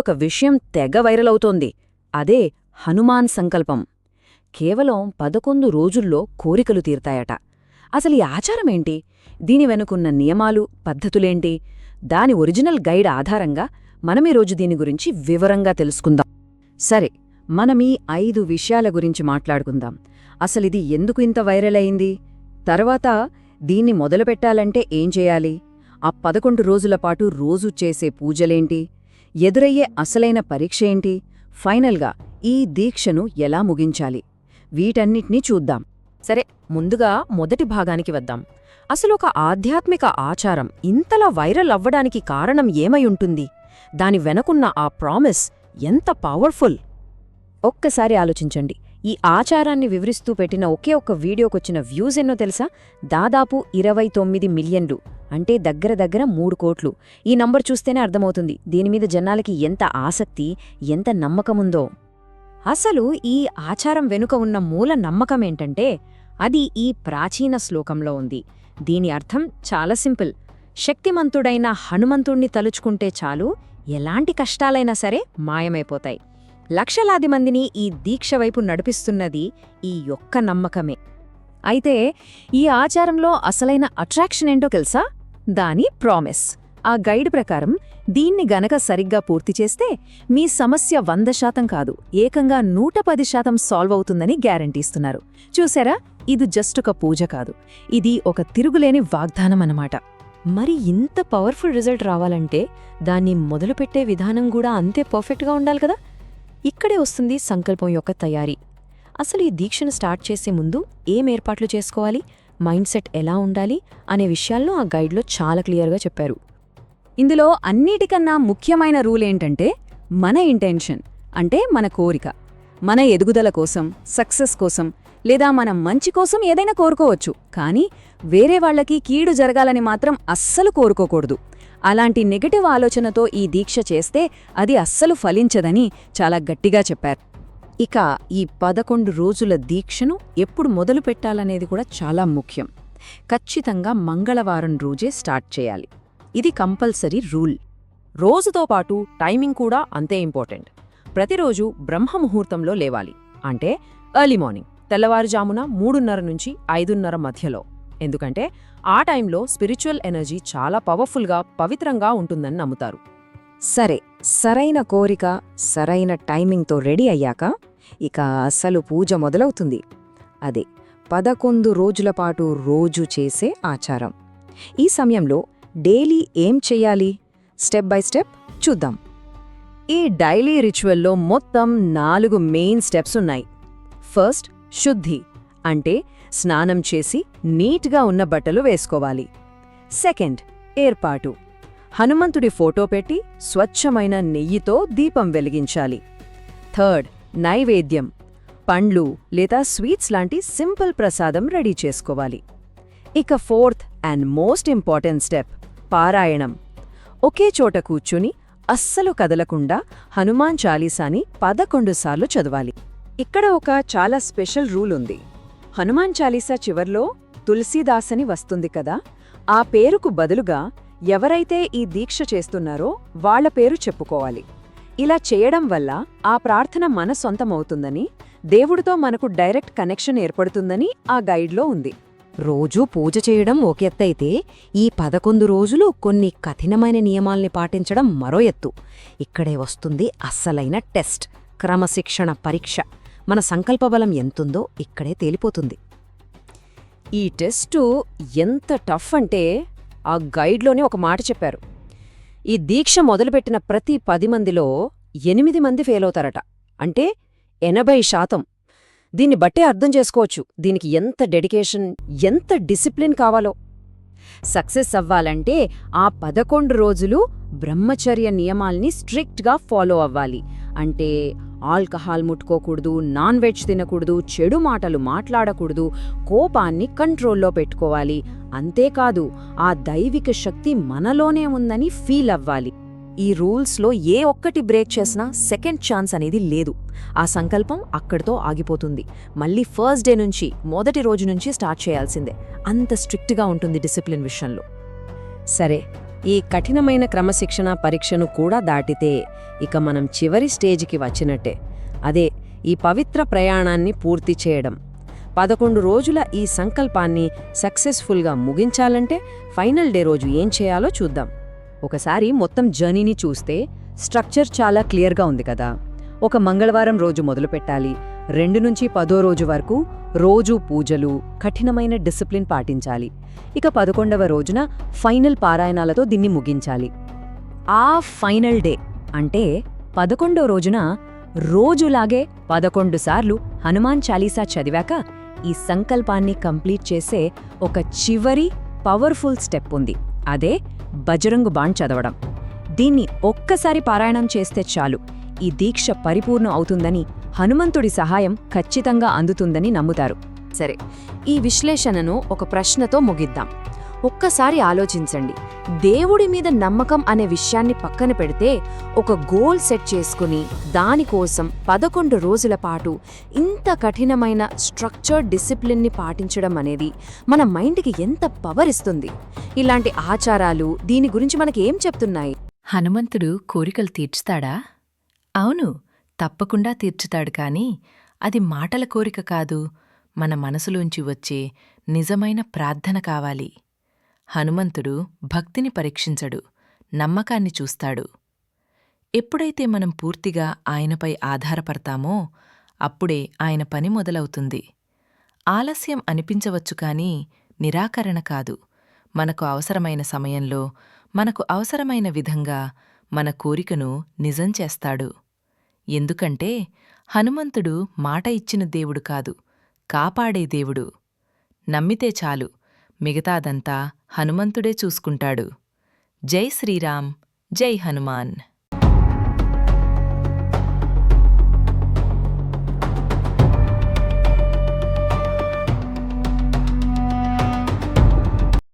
ఒక విషయం తెగ వైరల్ అవుతోంది. అదే హనుమాన్ సంకల్పం. కేవలం పదకొండు రోజుల్లో కోరికలు తీరతాయట. అసలు ఈ ఆచారమేంటి దీని వెనుకున్న నియమాలు పద్ధతులేంటి? దాని ఒరిజినల్ గైడ్ ఆధారంగా మనమీరోజు దీని గురించి వివరంగా తెలుసుకుందాం. సరే మనమీ ఐదు విషయాల గురించి మాట్లాడుకుందాం. అసలిది ఎందుకు ఇంత వైరల్ అయింది? తర్వాత దీన్ని మొదలుపెట్టాలంటే ఏం చేయాలి? ఆ పదకొండు రోజుల పాటు రోజు చేసే పూజలేంటి? ఎదురయ్యే అసలైన పరీక్ష ఏంటి? ఫైనల్గా ఈ దీక్షను ఎలా ముగించాలి? వీటన్నిటినీ చూద్దాం. సరే ముందుగా మొదటి భాగానికి వద్దాం. అసలు ఒక ఆధ్యాత్మిక ఆచారం ఇంతలా వైరల్ అవ్వడానికి కారణం ఏమై ఉంటుంది? దాని వెనకున్న ఆ ప్రామిస్ ఎంత పవర్ఫుల్? ఒక్కసారి ఆలోచించండి. ఈ ఆచారాన్ని వివరిస్తూ పెట్టిన ఒకే ఒక్క వీడియోకొచ్చిన వ్యూస్ ఎన్నో తెలుసా? దాదాపు ఇరవై తొమ్మిది మిలియన్లు. అంటే దగ్గర దగ్గర మూడు కోట్లు. ఈ నంబర్ చూస్తేనే అర్థమవుతుంది. దీనిమీద జనాలకి ఎంత ఆసక్తి ఎంత నమ్మకముందో. అసలు ఈ ఆచారం వెనుక ఉన్న మూల నమ్మకమేంటంటే అది ఈ ప్రాచీన శ్లోకంలో ఉంది. దీని అర్థం చాలా సింపుల్. శక్తిమంతుడైన హనుమంతుణ్ణి తలుచుకుంటే చాలు ఎలాంటి కష్టాలైనా సరే మాయమైపోతాయి. లక్షలాది మందిని ఈ దీక్ష వైపు నడిపిస్తున్నది ఈ యొక్క నమ్మకమే. అయితే ఈ ఆచారంలో అసలైన అట్రాక్షన్ ఏంటో తెలుసా? దాని ప్రామిస్. ఆ గైడ్ ప్రకారం దీన్ని గనక సరిగ్గా పూర్తి చేస్తే మీ సమస్య వంద శాతం కాదు ఏకంగా నూట పది శాతం సాల్వ్ అవుతుందని గ్యారంటీస్తున్నారు చూసారా? ఇది జస్ట్ ఒక పూజ కాదు. ఇది ఒక తిరుగులేని వాగ్దానం అన్నమాట. మరి ఇంత పవర్ఫుల్ రిజల్ట్ రావాలంటే దాన్ని మొదలుపెట్టే విధానం కూడా అంతే పర్ఫెక్ట్గా ఉండాలి కదా? ఇక్కడే వస్తుంది సంకల్పం యొక్క తయారీ. అసలు ఈ దీక్షను స్టార్ట్ చేసే ముందు ఏం ఏర్పాట్లు చేసుకోవాలి? మైండ్ సెట్ ఎలా ఉండాలి అనే విషయాల్లో ఆ గైడ్లో చాలా క్లియర్గా చెప్పారు. ఇందులో అన్నిటికన్నా ముఖ్యమైన రూల్ ఏంటంటే మన ఇంటెన్షన్ అంటే మన కోరిక. మన ఎదుగుదల కోసం సక్సెస్ కోసం లేదా మన మంచి కోసం ఏదైనా కోరుకోవచ్చు. కానీ వేరే వాళ్ళకి కీడు జరగాలని మాత్రం అస్సలు కోరుకోకూడదు. అలాంటి నెగటివ్ ఆలోచనతో ఈ దీక్ష చేస్తే అది అస్సలు ఫలించదని చాలా గట్టిగా చెప్పారు. ఇక ఈ పదకొండు రోజుల దీక్షను ఎప్పుడు మొదలు పెట్టాలనేది కూడా చాలా ముఖ్యం. ఖచ్చితంగా మంగళవారం రోజే స్టార్ట్ చేయాలి. ఇది కంపల్సరీ రూల్. రోజుతో పాటు టైమింగ్ కూడా అంతే ఇంపార్టెంట్. ప్రతిరోజు బ్రహ్మముహూర్తంలో లేవాలి. అంటే ఎర్లీ మార్నింగ్ తెల్లవారుజామున మూడున్నర నుంచి ఐదున్నర మధ్యలో. ఎందుకంటే ఆ టైంలో స్పిరిచువల్ ఎనర్జీ చాలా పవర్ఫుల్గా పవిత్రంగా ఉంటుందని నమ్ముతారు. సరే సరైన కోరిక సరైన టైమింగ్తో రెడీ అయ్యాక ఇక అసలు పూజ మొదలవుతుంది. అదే పదకొండు రోజుల పాటు రోజు చేసే ఆచారం. ఈ సమయంలో డైలీ ఏం చెయ్యాలి స్టెప్ బై స్టెప్ చూద్దాం. ఈ డైలీ రిచువల్లో మొత్తం నాలుగు మెయిన్ స్టెప్స్ ఉన్నాయి. ఫస్ట్ శుద్ధి అంటే స్నానం చేసి నీట్గా ఉన్న బట్టలు వేసుకోవాలి. సెకండ్ ఏర్పాటు. హనుమంతుడి ఫోటో పెట్టి స్వచ్ఛమైన నెయ్యితో దీపం వెలిగించాలి. థర్డ్ నైవేద్యం పండ్లు లేదా స్వీట్స్ లాంటి సింపుల్ ప్రసాదం రెడీ చేసుకోవాలి. ఇక fourth and most important step పారాయణం. ఒకే చోట కూర్చుని అస్సలు కదలకుండా హనుమాన్ చాలీసాని పదకొండు సార్లు చదవాలి. ఇక్కడ ఒక చాలా స్పెషల్ రూల్ ఉంది. హనుమాన్ చాలీసా చివర్లో తులసీదాసని వస్తుంది కదా ఆ పేరుకు బదులుగా ఎవరైతే ఈ దీక్ష చేస్తున్నారో వాళ్ళ పేరు చెప్పుకోవాలి. ఇలా చేయడం వల్ల ఆ ప్రార్థన మన సొంతమవుతుందని దేవుడితో మనకు డైరెక్ట్ కనెక్షన్ ఏర్పడుతుందని ఆ గైడ్లో ఉంది. రోజూ పూజ చేయడం ఒక ఎత్తైతే ఈ పదకొండు రోజులు కొన్ని కఠినమైన నియమాల్ని పాటించడం మరో ఎత్తు. ఇక్కడే వస్తుంది అస్సలైన టెస్ట్ క్రమశిక్షణ పరీక్ష. మన సంకల్పబలం ఎంతుందో ఇక్కడే తేలిపోతుంది. ఈ టెస్టు ఎంత టఫ్ అంటే ఆ గైడ్లోనే ఒక మాట చెప్పారు. ఈ దీక్ష మొదలుపెట్టిన ప్రతి పది మందిలో ఎనిమిది మంది ఫెయిలవుతారట. అంటే ఎనభై శాతం. దీన్ని బట్టే అర్థం చేసుకోవచ్చు. దీనికి ఎంత డెడికేషన్ ఎంత డిసిప్లిన్ కావాలో. సక్సెస్ అవ్వాలంటే ఆ పదకొండు రోజులు బ్రహ్మచర్య నియమాల్ని స్ట్రిక్ట్గా ఫాలో అవ్వాలి. అంటే ఆల్కహాల్ ముట్టుకోకూడదు నాన్ వెజ్ తినకూడదు చెడు మాటలు మాట్లాడకూడదు కోపాన్ని కంట్రోల్లో పెట్టుకోవాలి. అంతేకాదు ఆ దైవిక శక్తి మనలోనే ఉందని ఫీల్ అవ్వాలి. ఈ రూల్స్లో ఏ ఒక్కటి బ్రేక్ చేసినా సెకండ్ ఛాన్స్ అనేది లేదు. ఆ సంకల్పం అక్కడితో ఆగిపోతుంది. మళ్ళీ ఫస్ట్ డే నుంచి మొదటి రోజు నుంచి స్టార్ట్ చేయాల్సిందే. అంత స్ట్రిక్ట్గా ఉంటుంది డిసిప్లిన్ విషయంలో. సరే ఈ కఠినమైన క్రమశిక్షణ పరీక్షను కూడా దాటితే ఇక మనం చివరి స్టేజ్కి వచ్చినట్టే. అదే ఈ పవిత్ర ప్రయాణాన్ని పూర్తి చేయడం. పదకొండు రోజుల ఈ సంకల్పాన్ని సక్సెస్ఫుల్గా ముగించాలంటే ఫైనల్ డే రోజు ఏం చేయాలో చూద్దాం. ఒకసారి మొత్తం జర్నీని చూస్తే స్ట్రక్చర్ చాలా క్లియర్గా ఉంది కదా. ఒక మంగళవారం రోజు మొదలుపెట్టాలి. రెండు నుంచి పదో రోజు వరకు రోజూ పూజలు కఠినమైన డిసిప్లిన్ పాటించాలి. ఇక పదకొండవ రోజున ఫైనల్ పారాయణాలతో దీన్ని ముగించాలి. ఆ ఫైనల్ డే అంటే పదకొండో రోజున రోజులాగే పదకొండు సార్లు హనుమాన్ చాలీసా చదివాక ఈ సంకల్పాన్ని కంప్లీట్ చేసే ఒక చివరి పవర్ఫుల్ స్టెప్ ఉంది. అదే బజరంగు బాణ్ చదవడం. దీన్ని ఒక్కసారి పారాయణం చేస్తే చాలు. ఈ దీక్ష పరిపూర్ణం అవుతుందని హనుమంతుడి సహాయం ఖచ్చితంగా అందుతుందని నమ్ముతారు. సరే ఈ విశ్లేషణను ఒక ప్రశ్నతో ముగిద్దాం. ఒక్కసారి ఆలోచించండి. దేవుడి మీద నమ్మకం అనే విషయాన్ని పక్కన పెడితే ఒక గోల్ సెట్ చేసుకుని దానికోసం పదకొండు రోజుల పాటు ఇంత కఠినమైన స్ట్రక్చర్డ్ డిసిప్లిన్ని పాటించడం అనేది మన మైండ్కి ఎంత పవర్ ఇస్తుంది? ఇలాంటి ఆచారాలు దీని గురించి మనకి ఏం చెప్తున్నాయి? హనుమంతుడు కోరికలు తీర్చుతాడా? అవును తప్పకుండా తీర్చుతాడు కాని అది మాటల కోరిక కాదు. మన మనసులోంచి వచ్చే నిజమైన ప్రార్థన కావాలి. హనుమంతుడు భక్తిని పరీక్షించడు. నమ్మకాన్ని చూస్తాడు. ఎప్పుడైతే మనం పూర్తిగా ఆయనపై ఆధారపడతామో అప్పుడే ఆయన పని మొదలవుతుంది. ఆలస్యం అనిపించవచ్చు కాని నిరాకరణ కాదు. మనకు అవసరమైన సమయంలో మనకు అవసరమైన విధంగా మన కోరికను నిజం చేస్తాడు. ఎందుకంటే హనుమంతుడు మాట ఇచ్చిన దేవుడు కాదు కాపాడే దేవుడు. నమ్మితే చాలు మిగతాదంతా హనుమంతుడే చూసుకుంటాడు. జై శ్రీరామ్ జై హనుమాన్.